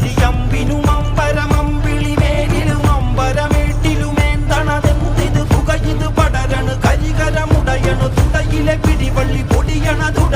കരിയമ്പിനും അമ്പരമമ്പിളി മേലിലും അമ്പരമേട്ടിലുമേന്തണതെന്തിത് പുകയിത് പടരണു കരികരമുടയണു തുടയിലെ പിടിവള്ളി പൊടിയണ തുടങ്ങിത് ചെറുമ്പും ചുരും